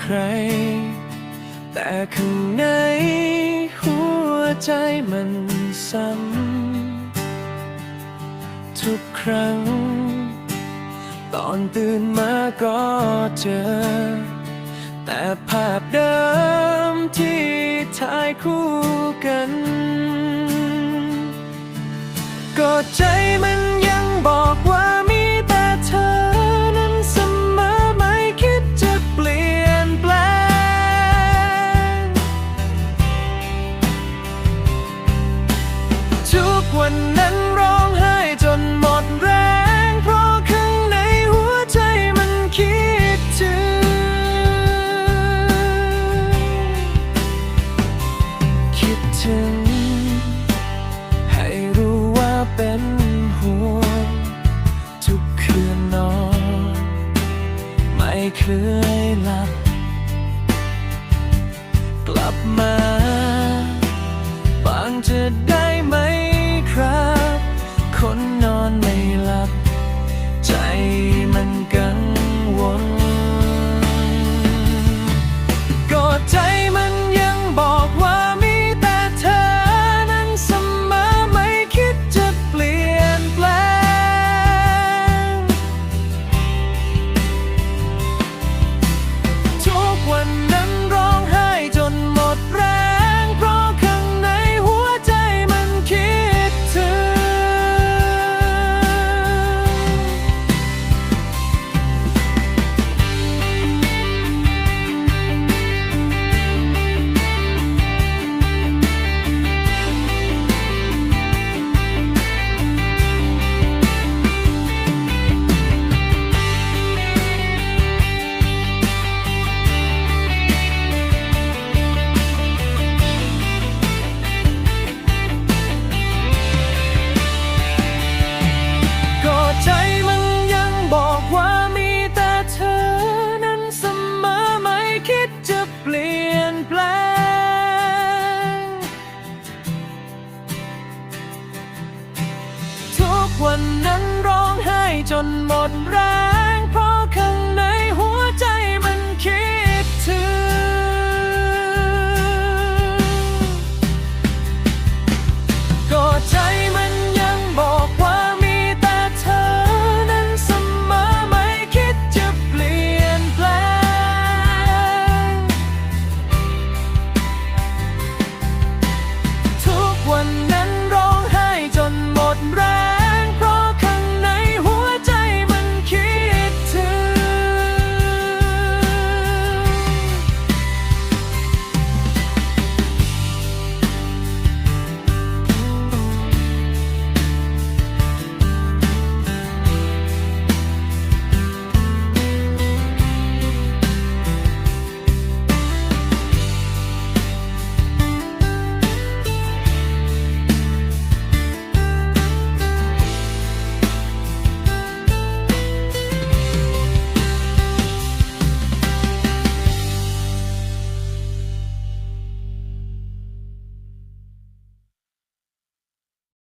ใคร แต่ข้างในหัวใจมันซ้ำทุกครั้ง ตอนตื่นมาก็เจอ แต่ภาพเดิมที่ถ่ายคู่กัน ก็ใจมัน กลับมา บางจะได้ไหมครับ คน วันนั้นร้องไห้จนหมดแรง